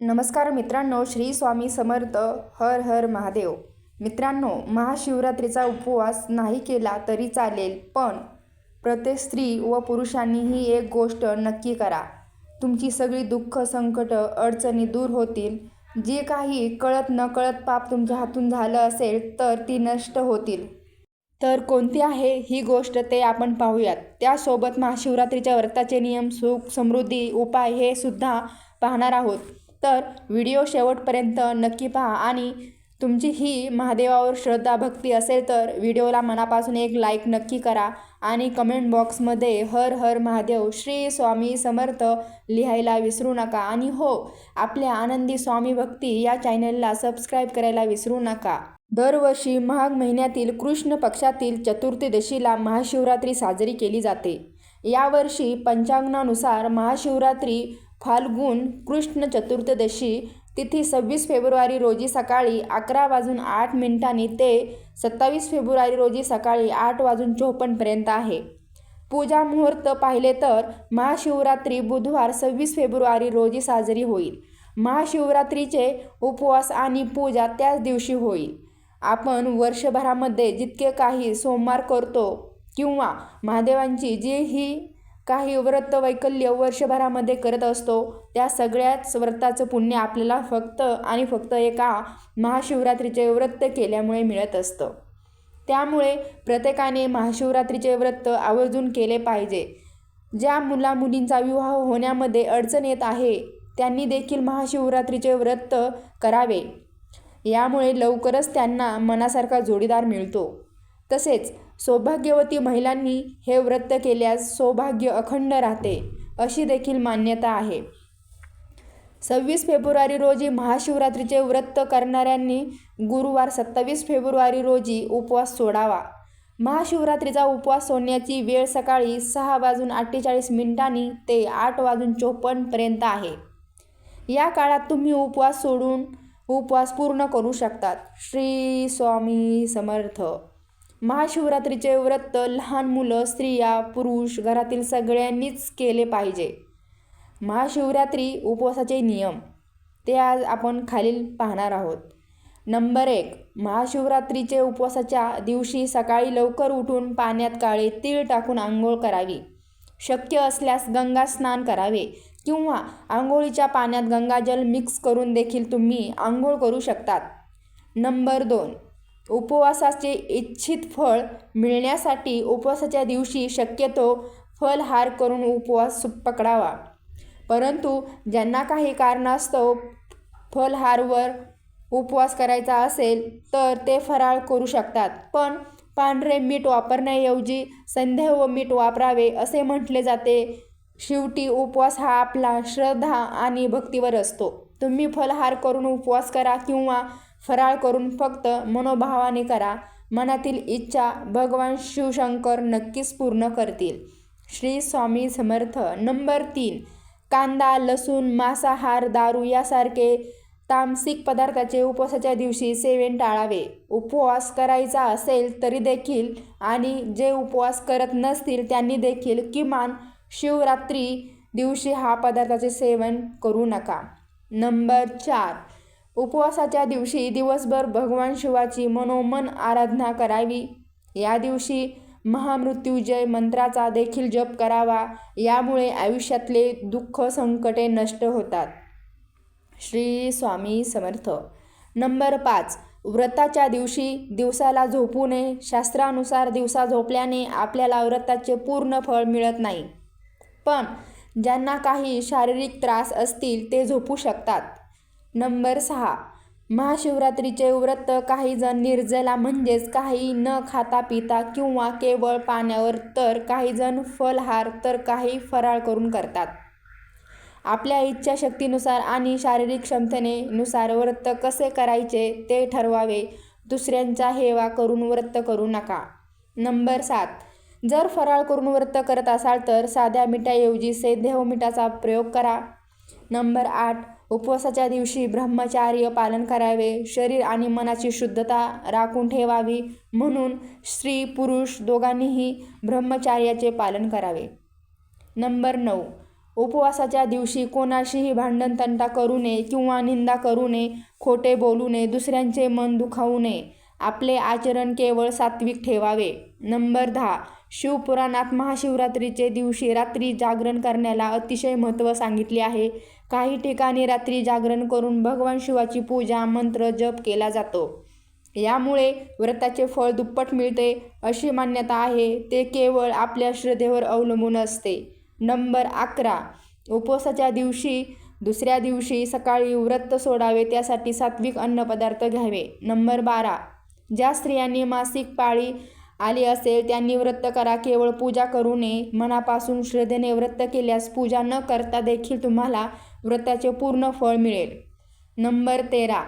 नमस्कार मित्रांनो श्री स्वामी समर्थ हर हर महादेव. मित्रांनो महाशिवरात्रीचा उपवास नाही केला तरी चालेल पण प्रत्येक स्त्री व पुरुषांनी ही एक गोष्ट नक्की करा. तुमची सगळी दुःख संकट अडचणी दूर होतील. जे काही कळत नकळत पाप तुमच्या हातून झालं असेल तर ती नष्ट होतील. तर कोणती आहे ही गोष्ट ते आपण पाहूयात. त्यासोबत महाशिवरात्रीच्या व्रताचे नियम सुख समृद्धी उपाय हे सुद्धा पाहणार आहोत. तर व्हिडिओ शेवटपर्यंत नक्की पहा आणि तुमची ही महादेवावर श्रद्धा भक्ती असेल तर व्हिडिओला मनापासून एक लाईक नक्की करा आणि कमेंट बॉक्समध्ये हर हर महादेव श्री स्वामी समर्थ लिहायला विसरू नका. आणि हो आपल्या आनंदी स्वामी भक्ती या चॅनलला सबस्क्राईब करायला विसरू नका. दरवर्षी माघ महिन्यातील कृष्ण पक्षातील चतुर्थीदशीला महाशिवरात्री साजरी केली जाते. यावर्षी पंचांगणानुसार महाशिवरात्री फाल्गुन कृष्ण चतुर्थदशी तिथी सव्वीस फेब्रुवारी रोजी सकाळी अकरा वाजून आठ मिनिटांनी ते सत्तावीस फेब्रुवारी रोजी सकाळी आठ वाजून चोपन्नपर्यंत आहे. पूजा मुहूर्त पाहिले तर महाशिवरात्री बुधवार सव्वीस फेब्रुवारी रोजी साजरी होईल. महाशिवरात्रीचे उपवास आणि पूजा त्याच दिवशी होईल. आपण वर्षभरामध्ये जितके काही सोमवार करतो किंवा महादेवांची जी ही काही व्रत वैकल्य वर्षभरामध्ये करत असतो. त्या सगळ्याच व्रताचं पुण्य आपल्याला फक्त आणि फक्त एका महाशिवरात्रीचे व्रत केल्यामुळे मिळत असतं. त्यामुळे प्रत्येकाने महाशिवरात्रीचे व्रत आवर्जून केले पाहिजे. ज्या मुला मुलींचा विवाह होण्यामध्ये अडचण येत आहे त्यांनी देखील महाशिवरात्रीचे व्रत करावे. यामुळे लवकरच त्यांना मनासारखा जोडीदार मिळतो. तसेच सौभाग्यवती महिलांनी हे व्रत केल्यास सौभाग्य अखंड राहते अशी देखील मान्यता आहे. सव्वीस फेब्रुवारी रोजी महाशिवरात्रीचे व्रत करणाऱ्यांनी गुरुवार सत्तावीस फेब्रुवारी रोजी उपवास सोडावा. महाशिवरात्रीचा उपवास सोडण्याची वेळ सकाळी सहा वाजून अठ्ठेचाळीस मिनिटांनी ते आठ वाजून चोपन्नपर्यंत आहे. या काळात तुम्ही उपवास सोडून उपवास पूर्ण करू शकतात. श्री स्वामी समर्थ. महाशिवरात्रीचे व्रत लहान मुलं स्त्रिया पुरुष घरातील सगळ्यांनीच केले पाहिजे. महाशिवरात्री उपवासाचे नियम. ते आज आपण खालील पाहणार आहोत. नंबर एक. महाशिवरात्रीचे उपवासाच्या दिवशी सकाळी लवकर उठून पाण्यात काळे तीळ टाकून आंघोळ करावी. शक्य असल्यास गंगा स्नान करावे किंवा आंघोळीच्या पाण्यात गंगाजल मिक्स करून देखील तुम्ही आंघोळ करू शकतात. नंबर दोन. उपवासाचे इच्छित फळ मिळण्यासाठी उपवासाच्या दिवशी शक्यतो फलहार करून उपवास पकडावा. परंतु ज्यांना काही कारणास्तव फलहारवर उपवास करायचा असेल तर ते फराळ करू शकतात. पण पांढरे मीठ वापरण्याऐवजी संध्या व मीठ वापरावे असे म्हटले जाते. शेवटी उपवास हा आपला श्रद्धा आणि भक्तीवर असतो. तुम्ही फलहार करून उपवास करा किंवा फराळ करून फक्त मनोभावाने करा. मनातील इच्छा भगवान शिवशंकर नक्कीच पूर्ण करतील. श्री स्वामी समर्थ. नंबर तीन. कांदा लसूण मांसाहार दारू यासारखे तामसिक पदार्थाचे उपवासाच्या दिवशी सेवन टाळावे. उपवास करायचा असेल तरी देखील आणि जे उपवास करत नसतील त्यांनी देखील किमान शिवरात्री दिवशी हा पदार्थाचे सेवन करू नका. नंबर चार. उपवासाच्या दिवशी दिवसभर भगवान शिवाची मनोमन आराधना करावी. या दिवशी महामृत्युजय मंत्राचा देखील जप करावा. यामुळे आयुष्यातले दुःख संकटे नष्ट होतात. श्री स्वामी समर्थ. नंबर पाच. व्रताच्या दिवशी दिवसाला झोपू नये शास्त्रानुसार दिवसा झोपल्याने आपल्याला व्रताचे पूर्ण फळ मिळत नाही. पण ज्यांना काही शारीरिक त्रास असतील ते झोपू शकतात. नंबर सहा. महाशिवरात्रीचे व्रत काही जण निर्जला म्हणजेच काही न खाता पिता किंवा केवळ पाण्यावर तर काही जण फलहार तर काही फराळ करून करतात. आपल्या इच्छाशक्तीनुसार आणि शारीरिक क्षमतेनुसार व्रत कसे करायचे ते ठरवावे. दुसऱ्यांचा हेवा करून व्रत करू नका. नंबर सात. जर फराळ करून व्रत करत असाल तर साध्या मिठाऐवजी सेंधव मिठाचा प्रयोग करा. नंबर आठ उपवासाच्या दिवशी ब्रह्मचार्य पालन करावे. शरीर आणि मनाची शुद्धता राखून ठेवावी म्हणून स्त्री पुरुष दोघांनीही ब्रह्मचार्याचे पालन करावे. नंबर नऊ उपवासाच्या दिवशी कोणाशीही भांडण तंटा करू नये किंवा निंदा करू नये खोटे बोलू नये दुसऱ्यांचे मन दुखावू नये. आपले आचरण केवळ सात्विक ठेवावे. नंबर दहा शिवपुराणात महाशिवरात्रीचे दिवशी रात्री जागरण करण्याला अतिशय महत्त्व सांगितले आहे. काही ठिकाणी रात्री जागरण करून भगवान शिवाची पूजा मंत्र जप केला जातो. यामुळे व्रताचे फळ दुप्पट मिळते अशी मान्यता आहे. ते केवळ आपल्या श्रद्धेवर अवलंबून असते. नंबर अकरा. उपवासाच्या दिवशी दुसऱ्या दिवशी सकाळी व्रत सोडावे त्यासाठी सात्विक अन्नपदार्थ घ्यावे. नंबर बारा. ज्या स्त्रियांनी मासिक पाळी आली असेल त्यांनी व्रत करा केवळ पूजा करू नये. मनापासून श्रद्धेने व्रत केल्यास पूजा न करता देखील तुम्हाला व्रताचे पूर्ण फळ मिळेल. नंबर तेरा.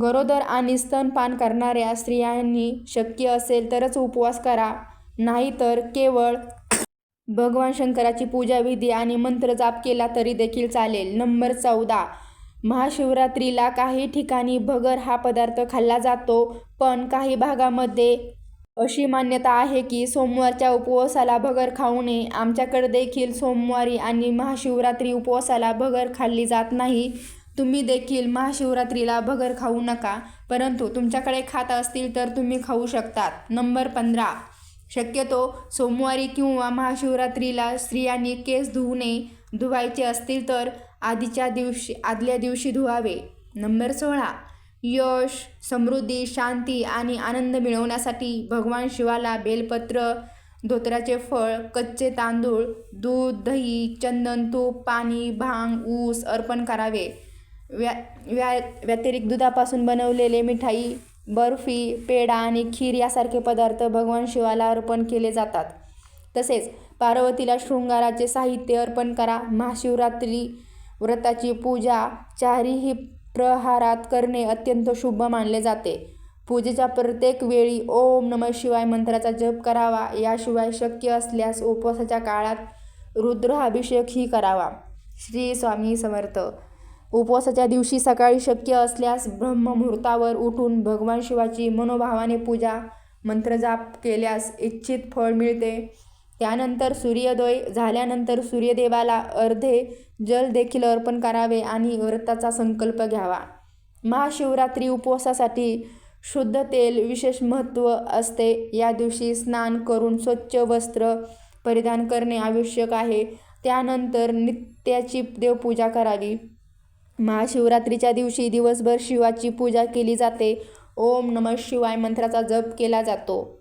गरोदर आणि स्तनपान करणाऱ्या स्त्रियांनी शक्य असेल तरच उपवास करा. नाहीतर केवळ भगवान शंकराची पूजा विधी आणि मंत्र जाप केला तरी देखील चालेल. नंबर चौदा. महाशिवरात्रीला काही ठिकाणी भगर हा पदार्थ खाल्ला जातो पण काही भागामध्ये अशी मान्यता आहे की सोमवारच्या उपवासाला भगर खाऊ नये. आमच्याकडे देखील सोमवारी आणि महाशिवरात्री उपवासाला भगर खाल्ली जात नाही. तुम्ही देखील महाशिवरात्रीला भगर खाऊ नका परंतु तुमच्याकडे खात असतील तर तुम्ही खाऊ शकतात. नंबर पंधरा. शक्यतो सोमवारी किंवा महाशिवरात्रीला स्त्रियांनी केस धुवू नये. धुवायचे असतील तर आधीच्या दिवशी आदल्या दिवशी धुवावे. नंबर सोळा. यश समृद्धी शांती आणि आनंद मिळवण्यासाठी भगवान शिवाला बेलपत्र धोत्राचे फळ कच्चे तांदूळ दूध दही चंदन तूप पाणी भांग ऊस अर्पण करावे. व्या व्या व्यतिरिक्त दुधापासून बनवलेले मिठाई बर्फी पेढा आणि खीर यासारखे पदार्थ भगवान शिवाला अर्पण केले जातात. तसेच पार्वतीला शृंगाराचे साहित्य अर्पण करा महाशिवरात्री व्रताची पूजा चारीही प्रहारात करणे अत्यंत शुभ मानले जाते. पूजेच्या प्रत्येक वेळी ओम नम शिवाय मंत्राचा जप करावा याशिवाय शक्य असल्यास उपवासाच्या काळात रुद्राभिषेकही करावा. श्री स्वामी समर्थ. उपवासाच्या दिवशी सकाळी शक्य असल्यास ब्रह्ममुहूर्तावर उठून भगवान शिवाची मनोभावाने पूजा मंत्रजाप केल्यास इच्छित फळ मिळते. त्यानंतर सूर्योदय झाल्यानंतर सूर्यदेवाला अर्धे जल देखील अर्पण करावे आणि व्रताचा संकल्प घ्यावा. महाशिवरात्री उपवासासाठी शुद्ध तेल विशेष महत्त्व असते. या दिवशी स्नान करून स्वच्छ वस्त्र परिधान करणे आवश्यक आहे. त्यानंतर नित्याची देवपूजा करावी. महाशिवरात्रीच्या दिवशी दिवसभर शिवाची पूजा केली जाते. ओम नम शिवाय मंत्राचा जप केला जातो.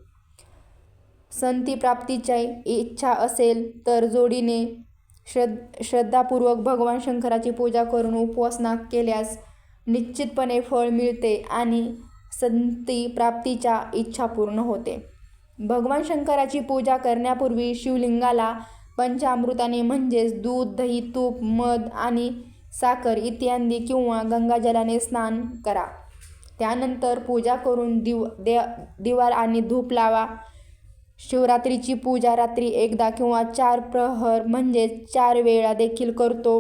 संतीप्राप्तीच्या इच्छा असेल तर जोडीने श्रद् श्रद्धापूर्वक भगवान शंकराची पूजा करून उपासना केल्यास निश्चितपणे फळ मिळते आणि संती प्राप्तीच्या इच्छा पूर्ण होते. भगवान शंकराची पूजा करण्यापूर्वी शिवलिंगाला पंचामृताने म्हणजेच दूध दही तूप मध आणि साखर इत्यादी किंवा गंगाजलाने स्नान करा. त्यानंतर पूजा करून दिव दे दिवार आणि धूप लावा. शिवरात्रीची पूजा रात्री एकदा किंवा चार प्रहर म्हणजे चार वेळा देखील करतो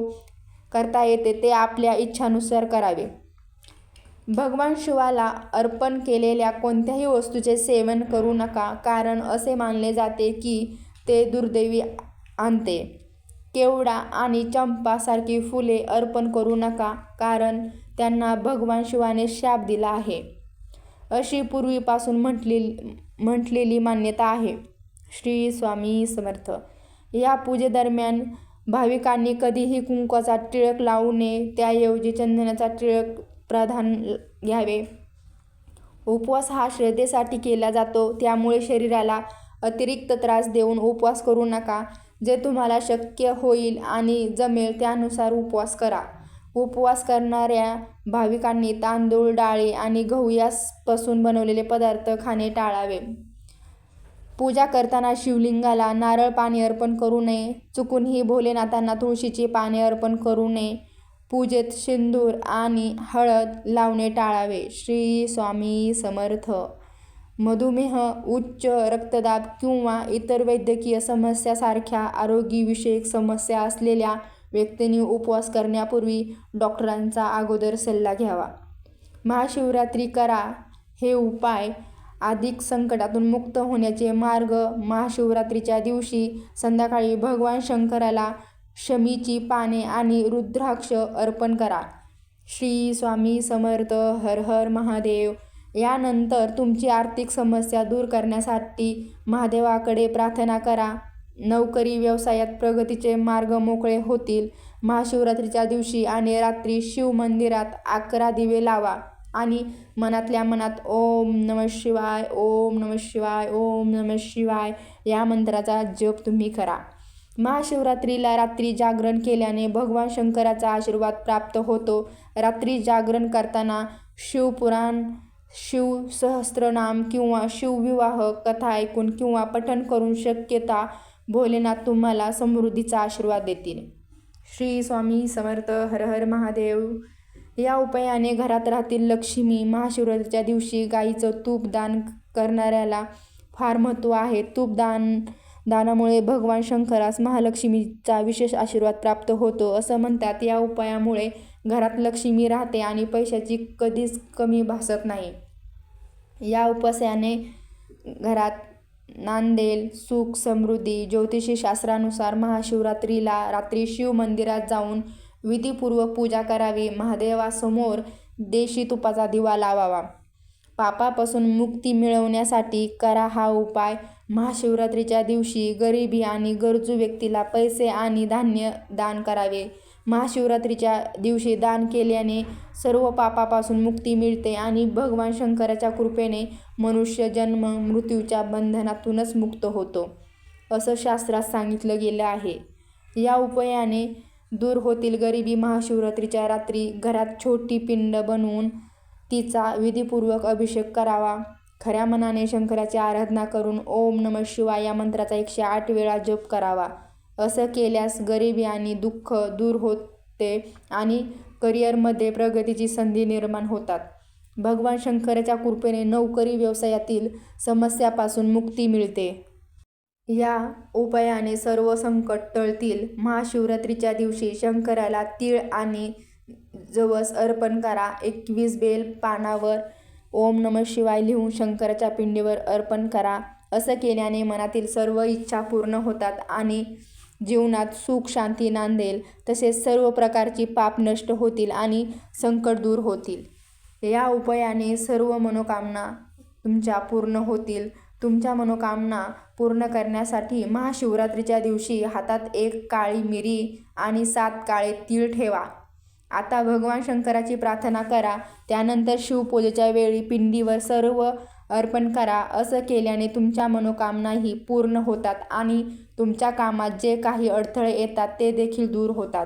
करता येते ते आपल्या इच्छानुसार करावे. भगवान शिवाला अर्पण केलेल्या कोणत्याही वस्तूचे सेवन करू नका कारण असे मानले जाते की ते दुर्दैवी आणते. केवडा आणि चंपासारखी फुले अर्पण करू नका कारण त्यांना भगवान शिवाने शाप दिला आहे. अशी पूर्वीपासून म्हटलेली म्हटलेली मान्यता आहे. श्री स्वामी समर्थ. या पूजेदरम्यान भाविकांनी कधीही कुंकवाचा टिळक लावू नये त्याऐवजी चंदनाचा टिळक प्रधान घ्यावे. उपवास हा श्रद्धेसाठी केला जातो त्यामुळे शरीराला अतिरिक्त त्रास देऊन उपवास करू नका. जे तुम्हाला शक्य होईल आणि जमेल त्यानुसार उपवास करा. उपवास करणाऱ्या भाविकांनी तांदूळ डाळी आणि गहू यापासून बनवलेले पदार्थ खाणे टाळावे. पूजा करताना शिवलिंगाला नारळ पाणी अर्पण करू नये. चुकूनही भोलेनाथांना तुळशीची पाने अर्पण करू नये. पूजेत सिंदूर आणि हळद लावणे टाळावे. श्री स्वामी समर्थ. मधुमेह उच्च रक्तदाब किंवा इतर वैद्यकीय समस्यासारख्या आरोग्यविषयक समस्या असलेल्या व्यक्तींनी उपवास करण्यापूर्वी डॉक्टरांचा अगोदर सल्ला घ्यावा. महाशिवरात्री करा हे उपाय अधिक संकटातून मुक्त होण्याचे मार्ग महाशिवरात्रीच्या दिवशी संध्याकाळी भगवान शंकराला शमीची पाने आणि रुद्राक्ष अर्पण करा. श्री स्वामी समर्थ हर हर महादेव. यानंतर तुमची आर्थिक समस्या दूर करण्यासाठी महादेवाकडे प्रार्थना करा. नोकरी व्यवसायात प्रगतीचे मार्ग मोकळे होतील. महाशिवरात्रीच्या दिवशी आणि रात्री शिव मंदिरात अकरा दिवे लावा आणि मनातल्या मनात ओम नम शिवाय ओम नम शिवाय ओम नम शिवाय या मंत्राचा जप तुम्ही करा. महाशिवरात्रीला रात्री जागरण केल्याने भगवान शंकराचा आशीर्वाद प्राप्त होतो. रात्री जागरण करताना शिवपुराण शिव सहस्त्रनाम किंवा शिवविवाह कथा ऐकून किंवा पठण करून शक्यता भोलेनाथ तुम्हाला समृद्धीचा आशीर्वाद देतील. श्री स्वामी समर्थ हर हर महादेव. या उपायाने घरात राहतील लक्ष्मी. महाशिवरात्रीच्या दिवशी गाईचं तूप दान करणाऱ्याला फार महत्त्व आहे. तूप दान दानामुळे भगवान शंकरास महालक्ष्मीचा विशेष आशीर्वाद प्राप्त होतो. असं म्हणतात या उपायामुळे घरात लक्ष्मी राहते आणि पैशाची कधीच कमी भासत नाही. या उपास्याने घरात नांदेल सुख समृद्धी ज्योतिषी शास्त्रानुसार महाशिवरात्रीला रात्री शिव मंदिरात जाऊन विधीपूर्वक पूजा करावी. महादेवासमोर देशी तुपाचा दिवा लावावा. पापापासून मुक्ती मिळवण्यासाठी करा हा उपाय. महाशिवरात्रीच्या दिवशी गरिबी आणि गरजू व्यक्तीला पैसे आणि धान्य दान करावे. महाशिवरात्रीच्या दिवशी दान केल्याने सर्व पापापासून मुक्ती मिळते आणि भगवान शंकराच्या कृपेने मनुष्य जन्म मृत्यूच्या बंधनातूनच मुक्त होतो असं शास्त्रात सांगितलं गेलं आहे. या उपायाने दूर होतील गरिबी महाशिवरात्रीच्या रात्री घरात छोटी पिंड बनवून तिचा विधीपूर्वक अभिषेक करावा. खऱ्या मनाने शंकराची आराधना करून ओम नम शिवाय या मंत्राचा एकशे आठ वेळा जप करावा. असं केल्यास गरिबी आणि दुःख दूर होते आणि करिअरमध्ये प्रगतीची संधी निर्माण होतात. भगवान शंकराच्या कृपेने नोकरी व्यवसायातील समस्यापासून मुक्ती मिळते. या उपायाने सर्व संकट टळतील. महाशिवरात्रीच्या दिवशी शंकराला तीळ आणि जवस अर्पण करा. एकवीस बेल पानावर ओम नम शिवाय लिहून शंकराच्या पिंडीवर अर्पण करा. असं केल्याने मनातील सर्व इच्छा पूर्ण होतात आणि जीवनात सुख शांती नांदेल तसेच सर्व प्रकारची पाप नष्ट होतील आणि संकट दूर होतील. या उपायाने सर्व मनोकामना तुमच्या पूर्ण होतील. तुमच्या मनोकामना पूर्ण करण्यासाठी महाशिवरात्रीच्या दिवशी हातात एक काळी मिरी आणि सात काळे तीळ ठेवा. आता भगवान शंकराची प्रार्थना करा. त्यानंतर शिवपूजेच्या वेळी पिंडीवर सर्व अर्पण करा. असं केल्याने तुमच्या मनोकामनाही पूर्ण होतात आणि तुमच्या कामात जे काही अडथळे येतात ते देखील दूर होतात.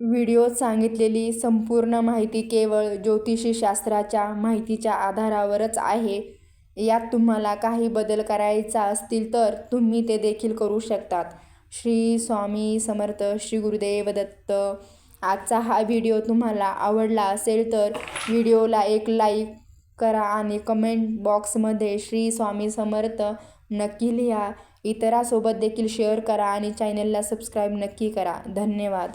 व्हिडिओत सांगितलेली संपूर्ण माहिती केवळ ज्योतिषशास्त्राच्या माहितीच्या आधारावरच आहे. यात तुम्हाला काही बदल करायचा असतील तर तुम्ही ते देखील करू शकतात. श्री स्वामी समर्थ श्री गुरुदेव दत्त आजचा हा व्हिडिओ तुम्हाला आवडला असेल तर व्हिडिओला एक लाईक करा आणि कमेंट बॉक्समध्ये श्री स्वामी समर्थ नक्की लिहा. इतरांसोबत देखील शेअर करा आणि चॅनलला सबस्क्राईब नक्की करा. धन्यवाद.